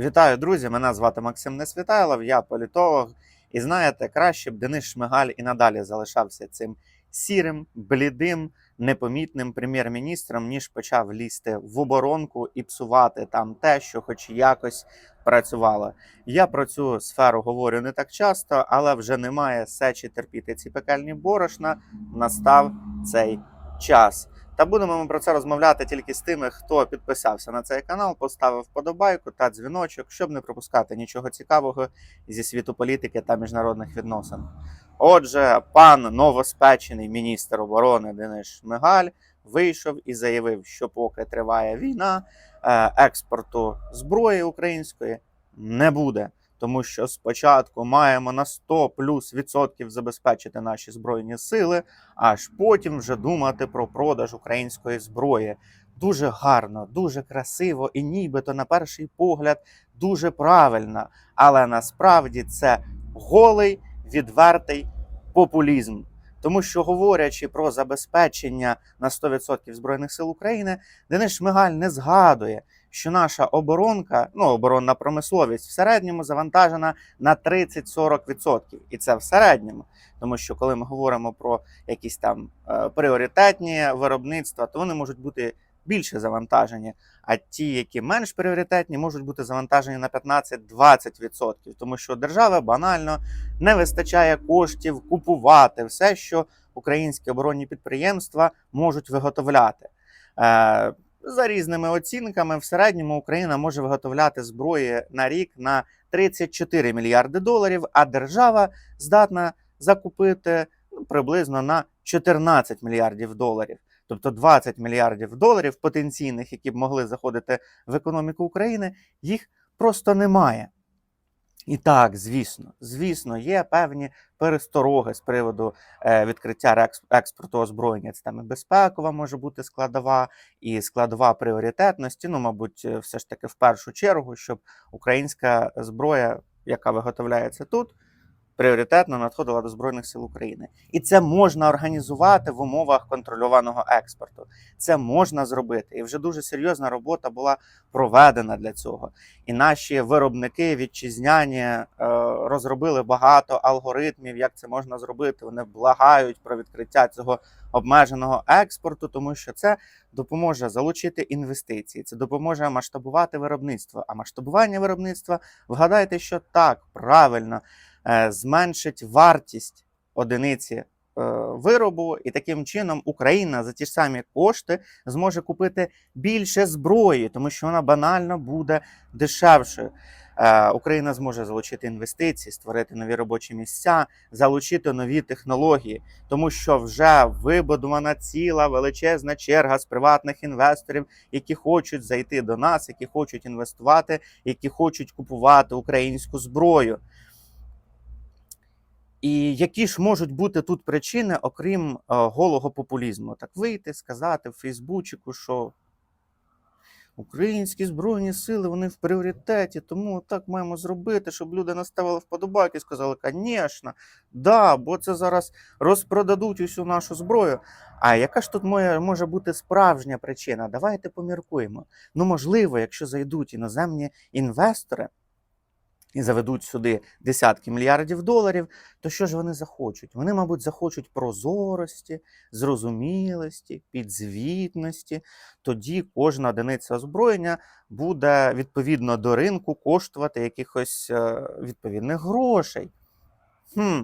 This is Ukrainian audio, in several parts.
Вітаю, друзі! Мене звати Максим Несвітайлов, я політолог. І знаєте, краще б Денис Шмигаль і надалі залишався цим сірим, блідим, непомітним прем'єр-міністром, ніж почав лізти в оборонку і псувати там те, що хоч якось працювало. Я про цю сферу говорю не так часто, але вже немає сечі терпіти ці пекельні борошна. Настав цей час. Та будемо ми про це розмовляти тільки з тими, хто підписався на цей канал, поставив вподобайку та дзвіночок, щоб не пропускати нічого цікавого зі світу політики та міжнародних відносин. Отже, пан новоспечений міністр оборони Денис Шмигаль вийшов і заявив, що поки триває війна, е, експорту зброї української не буде. Тому що спочатку маємо на 100 плюс відсотків забезпечити наші збройні сили, аж потім вже думати про продаж української зброї. Дуже гарно, дуже красиво і нібито на перший погляд дуже правильно. Але насправді це голий відвертий популізм. Тому що говорячи про забезпечення на 100% збройних сил України, Денис Шмигаль не згадує, що наша оборонка, ну оборонна промисловість в середньому завантажена на 30-40%. І це в середньому. Тому що коли ми говоримо про якісь там е, пріоритетні виробництва, то вони можуть бути більше завантажені. А ті, які менш пріоритетні, можуть бути завантажені на 15-20%. Тому що держава банально не вистачає коштів купувати все, що українські оборонні підприємства можуть виготовляти. Е, за різними оцінками, в середньому Україна може виготовляти зброї на рік на 34 мільярди доларів, а держава здатна закупити ну, приблизно на 14 мільярдів доларів. Тобто 20 мільярдів доларів потенційних, які б могли заходити в економіку України, їх просто немає. І так, звісно, звісно, є певні перестороги з приводу е, відкриття експорту озброєння. Це там і безпекова може бути складова, і складова пріоритетності. Ну, мабуть, е, все ж таки в першу чергу, щоб українська зброя, яка виготовляється тут, пріоритетно надходила до Збройних сил України. І це можна організувати в умовах контрольованого експорту. Це можна зробити. І вже дуже серйозна робота була проведена для цього. І наші виробники вітчизняні е, розробили багато алгоритмів, як це можна зробити. Вони благають про відкриття цього обмеженого експорту, тому що це допоможе залучити інвестиції, це допоможе масштабувати виробництво. А масштабування виробництва, вгадайте, що так правильно зменшить вартість одиниці е, виробу, і таким чином Україна за ті ж самі кошти зможе купити більше зброї, тому що вона банально буде дешевшою. Е, Україна зможе залучити інвестиції, створити нові робочі місця, залучити нові технології, тому що вже вибудована ціла величезна черга з приватних інвесторів, які хочуть зайти до нас, які хочуть інвестувати, які хочуть купувати українську зброю. І які ж можуть бути тут причини, окрім е, голого популізму? Так вийти, сказати в Фейсбучику, що українські збройні сили вони в пріоритеті, тому так маємо зробити, щоб люди наставили вподобайки і сказали, звісно, да, бо це зараз розпродадуть усю нашу зброю. А яка ж тут може, може бути справжня причина? Давайте поміркуємо. Ну, можливо, якщо зайдуть іноземні інвестори і заведуть сюди десятки мільярдів доларів, то що ж вони захочуть? Вони, мабуть, захочуть прозорості, зрозумілості, підзвітності. Тоді кожна одиниця озброєння буде відповідно до ринку коштувати якихось е, відповідних грошей. Хм,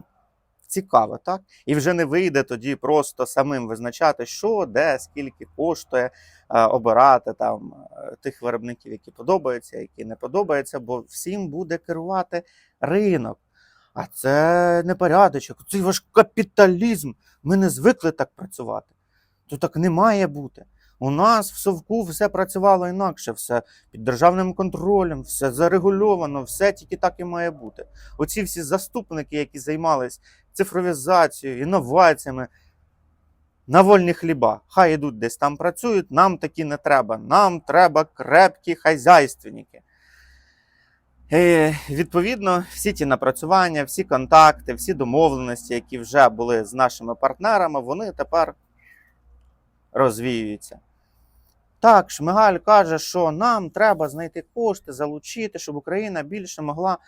цікаво, так? І вже не вийде тоді просто самим визначати, що, де, скільки коштує е, обирати там е, тих виробників, які подобаються, які не подобаються, бо всім буде керувати ринок. А це не порядочок, це ваш капіталізм. Ми не звикли так працювати. То так не має бути. У нас в совку все працювало інакше, все під державним контролем, все зарегульовано, все тільки так і має бути. Оці всі заступники, які займались цифровізацією, інноваціями, на вольні хліба. Хай ідуть десь там працюють, нам такі не треба. Нам треба крепкі хазяйственники. Е, відповідно, всі ті напрацювання, всі контакти, всі домовленості, які вже були з нашими партнерами, вони тепер розвіюються. Так, Шмигаль каже, що нам треба знайти кошти, залучити, щоб Україна більше могла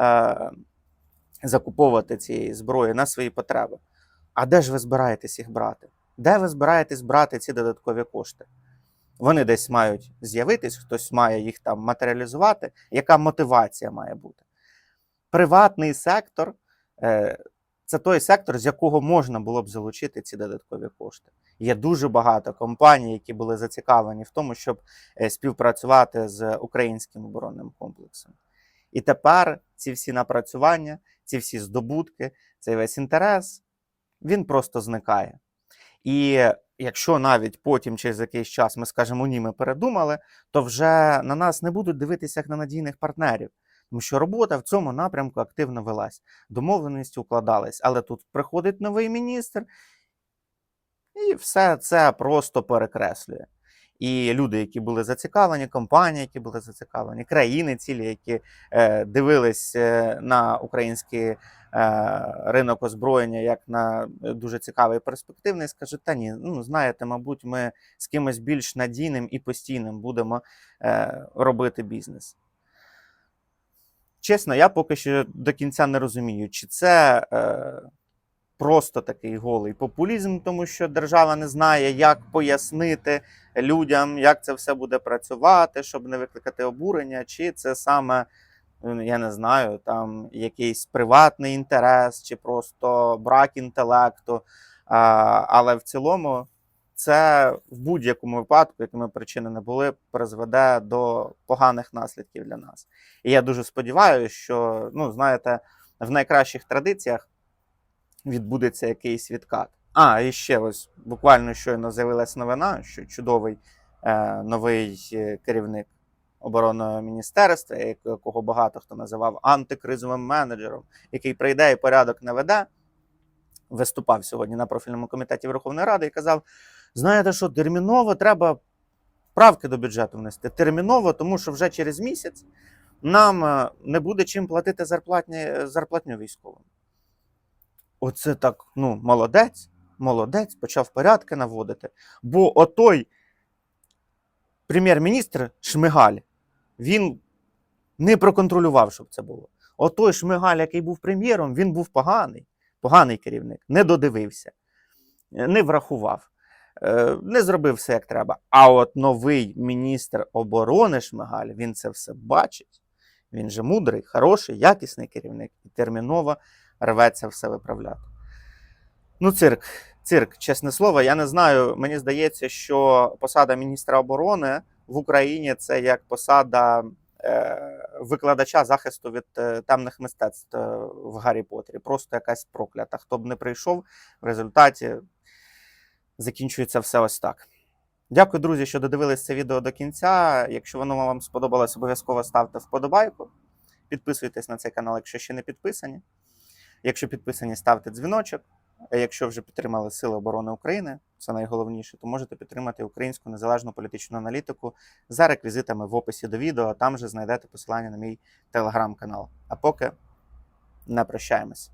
е, закуповувати цієї зброї на свої потреби. А де ж ви збираєтесь їх брати? Де ви збираєтесь брати ці додаткові кошти? Вони десь мають з'явитись, хтось має їх там матеріалізувати. Яка мотивація має бути? Приватний сектор е, це той сектор, з якого можна було б залучити ці додаткові кошти. Є дуже багато компаній, які були зацікавлені в тому, щоб е, співпрацювати з українським оборонним комплексом. І тепер ці всі напрацювання, ці всі здобутки, цей весь інтерес, він просто зникає. І якщо навіть потім через якийсь час ми скажемо ні, ми передумали, то вже на нас не будуть дивитися як на надійних партнерів. Тому що робота в цьому напрямку активно велась, домовленості укладались, але тут приходить новий міністр, і все це просто перекреслює. І люди, які були зацікавлені, компанії, які були зацікавлені, країни цілі, які е, дивились е, на український е, ринок озброєння як на дуже цікавий і перспективний, скажуть, та ні, ну знаєте, мабуть, ми з кимось більш надійним і постійним будемо е, робити бізнес. Чесно, я поки що до кінця не розумію, чи це е, просто такий голий популізм, тому що держава не знає, як пояснити людям, як це все буде працювати, щоб не викликати обурення, чи це саме, ну, я не знаю, там якийсь приватний інтерес, чи просто брак інтелекту. А, але в цілому це в будь-якому випадку, якими причини не були, призведе до поганих наслідків для нас. І я дуже сподіваюся, що, ну, знаєте, в найкращих традиціях відбудеться якийсь відкат. А, і ще ось буквально щойно з'явилась новина, що чудовий е, новий е, керівник оборонного міністерства, якого багато хто називав антикризовим менеджером, який прийде і порядок наведе, виступав сьогодні на профільному комітеті Верховної Ради і казав: знаєте що, терміново треба правки до бюджету внести. Терміново, тому що вже через місяць нам е, не буде чим платити зарплатні, зарплатню військовим. Оце так, ну, молодець, молодець, почав порядки наводити. Бо отой прем'єр-міністр Шмигаль, він не проконтролював, щоб це було. Отой Шмигаль, який був прем'єром, він був поганий, поганий керівник, не додивився, не врахував, е, не зробив все як треба. А от новий міністр оборони Шмигаль, він це все бачить. Він же мудрий, хороший, якісний керівник і терміново рветься все виправляти. Ну, цирк, цирк, чесне слово, я не знаю. Мені здається, що посада міністра оборони в Україні це як посада е, викладача захисту від е, темних мистецтв е, в Гаррі Поттері. Просто якась проклята. Хто б не прийшов, в результаті закінчується все ось так. Дякую, друзі, що додивились це відео до кінця. Якщо воно вам сподобалось, обов'язково ставте вподобайку. Підписуйтесь на цей канал, якщо ще не підписані. Якщо підписані, ставте дзвіночок. А якщо вже підтримали Сили оборони України, це найголовніше, то можете підтримати українську незалежну політичну аналітику за реквізитами в описі до відео. Там же знайдете посилання на мій телеграм-канал. А поки не прощаємось.